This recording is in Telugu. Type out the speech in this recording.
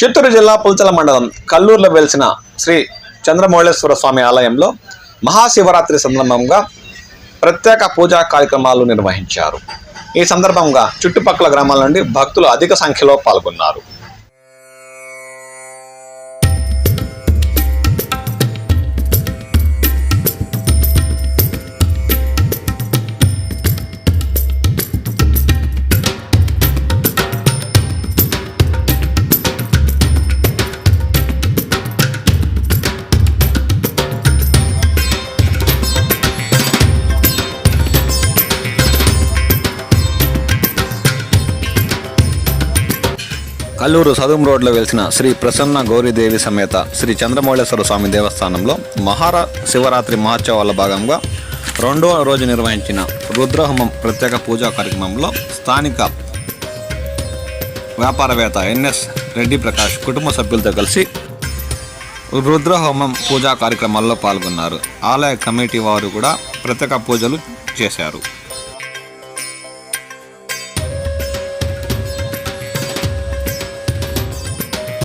చిత్తూరు జిల్లా పుల్చల మండలం కల్లూరులో వెలిసిన శ్రీ చంద్రమౌళేశ్వర స్వామి ఆలయంలో మహాశివరాత్రి సందర్భంగా ప్రత్యేక పూజా కార్యక్రమాలు నిర్వహించారు. ఈ సందర్భంగా చుట్టుపక్కల గ్రామాల నుండి భక్తులు అధిక సంఖ్యలో పాల్గొన్నారు. కల్లూరు సదుం రోడ్లో వెలిసిన శ్రీ ప్రసన్న గౌరీదేవి సమేత శ్రీ చంద్రమౌళేశ్వర స్వామి దేవస్థానంలో మహారా శివరాత్రి మహోత్సవాల భాగంగా రెండవ రోజు నిర్వహించిన రుద్రహోమం ప్రత్యేక పూజా కార్యక్రమంలో స్థానిక వ్యాపారవేత్త ఎన్ఎస్ రెడ్డి ప్రకాష్ కుటుంబ సభ్యులతో కలిసి రుద్రహోమం పూజా కార్యక్రమాల్లో పాల్గొన్నారు. ఆలయ కమిటీ వారు కూడా ప్రత్యేక పూజలు చేశారు.